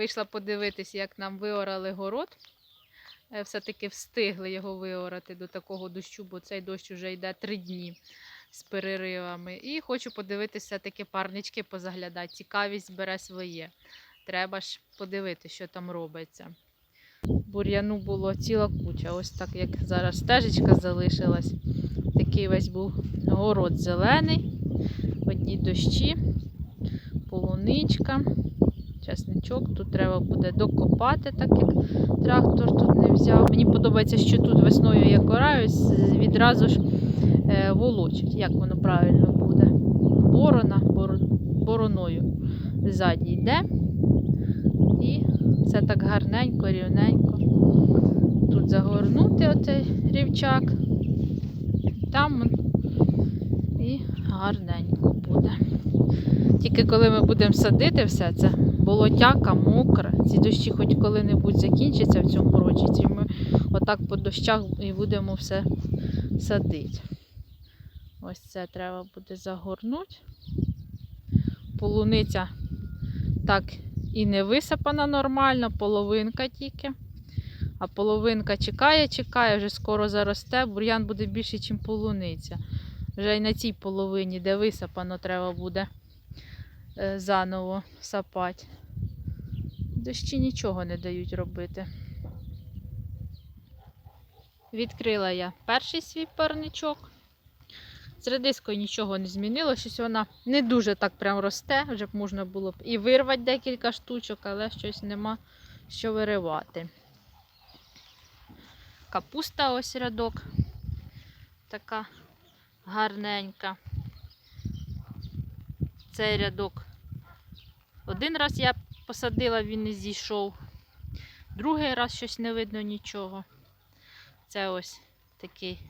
Вийшла подивитись, як нам виорали город. Е, Все-таки встигли його виорати до такого дощу, бо цей дощ вже йде три дні з переривами. І хочу подивитися такі парнички позаглядати. Цікавість бере своє. Треба ж подивитися, що там робиться. Бур'яну було ціла куча. Ось так, як зараз стежечка залишилась. Такий весь був город зелений, одні дощі, полуничка, часничок. Тут треба буде докопати, так як трактор тут не взяв. Мені подобається, що тут весною як орають, з- відразу ж е, волочать. Як воно правильно буде? Борона, боро- бороною ззаді йде. І все так гарненько, рівненько. Тут загорнути оцей рівчак. Там і гарненько буде. Тільки коли ми будемо садити все це, болотяка, мокре, ці дощі хоч коли-небудь закінчаться в цьому році, і ми отак по дощах і будемо все садити. Ось це треба буде загорнути. Полуниця так і не висипана нормально, половинка тільки. А половинка чекає, чекає, вже скоро заросте, бур'ян буде більше, ніж полуниця. Вже й на цій половині, де висипано, треба буде е, заново сапати. Дощі нічого не дають робити. Відкрила я перший свій парничок. З редискою нічого не змінило, щось вона не дуже так прям росте, вже б можна було б і вирвати декілька штучок, але щось нема що виривати. Капуста ось рядок. Така гарненька. Цей рядок. Один раз я посадила, він не зійшов. Другий раз щось не видно нічого. Це ось такий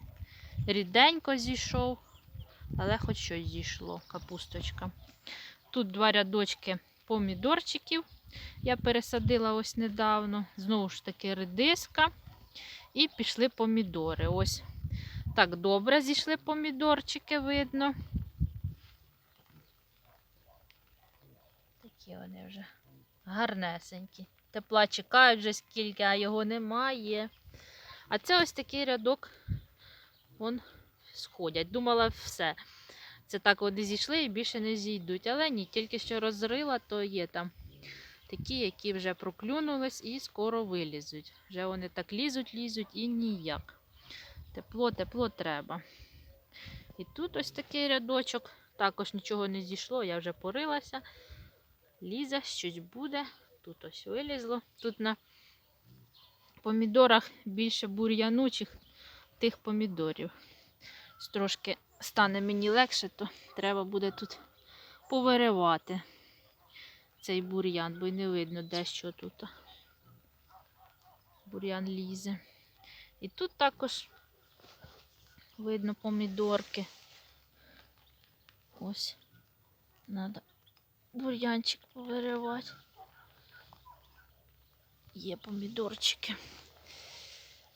ріденько зійшов, але хоч щось зійшло, капусточка. Тут два рядочки помідорчиків. Я пересадила ось недавно. Знову ж таки редиска. І пішли помідори. Ось так добре зійшли помідорчики, видно. Такі вони вже гарнесенькі. Тепла чекають вже скільки, а його немає. А це ось такий рядок. Вон сходять. Думала, все. Це так вони зійшли і більше не зійдуть. Але ні, тільки що розрила, то є там такі, які вже проклюнулись і скоро вилізуть. Вже вони так лізуть, лізуть і ніяк. Тепло, тепло треба. І тут ось такий рядочок. Також нічого не зійшло, я вже порилася. Лізе, щось буде. Тут ось вилізло. Тут на помідорах більше бур'янучих тих помідорів. Трошки стане мені легше, то треба буде тут повиривати цей бур'ян, бо й не видно де що тут. Бур'ян лізе. І тут також видно помідорки. Ось. Треба бур'янчик повиривати. Є помідорчики.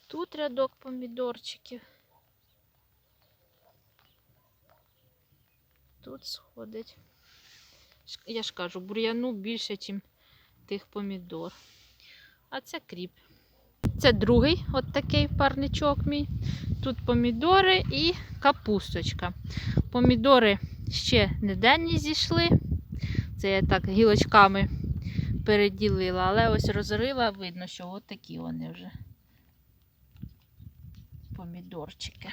Тут рядок помідорчиків. Тут сходить. Я ж кажу, бур'яну більше, ніж тих помідор. А це кріп. Це другий от такий парничок мій. Тут помідори і капусточка. Помідори ще не денні зійшли. Це я так гілочками переділила, але ось розрила, видно, що от такі вони вже. Помідорчики.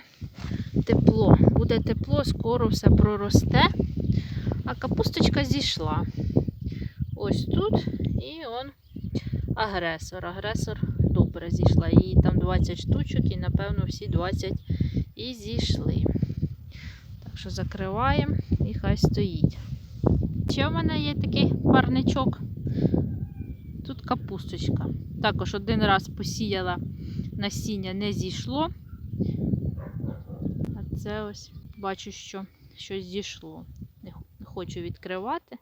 Тепло. Буде тепло, скоро все проросте. А капусточка зійшла. Ось тут і он агресор. Агресор добре зійшла. Її там 20 штучок і, напевно, всі 20 і зійшли. Так що закриваємо і хай стоїть. Ще в мене є такий парничок. Тут капусточка. Також один раз посіяла насіння, не зійшло. А це ось бачу, що щось зійшло. Не хочу відкривати.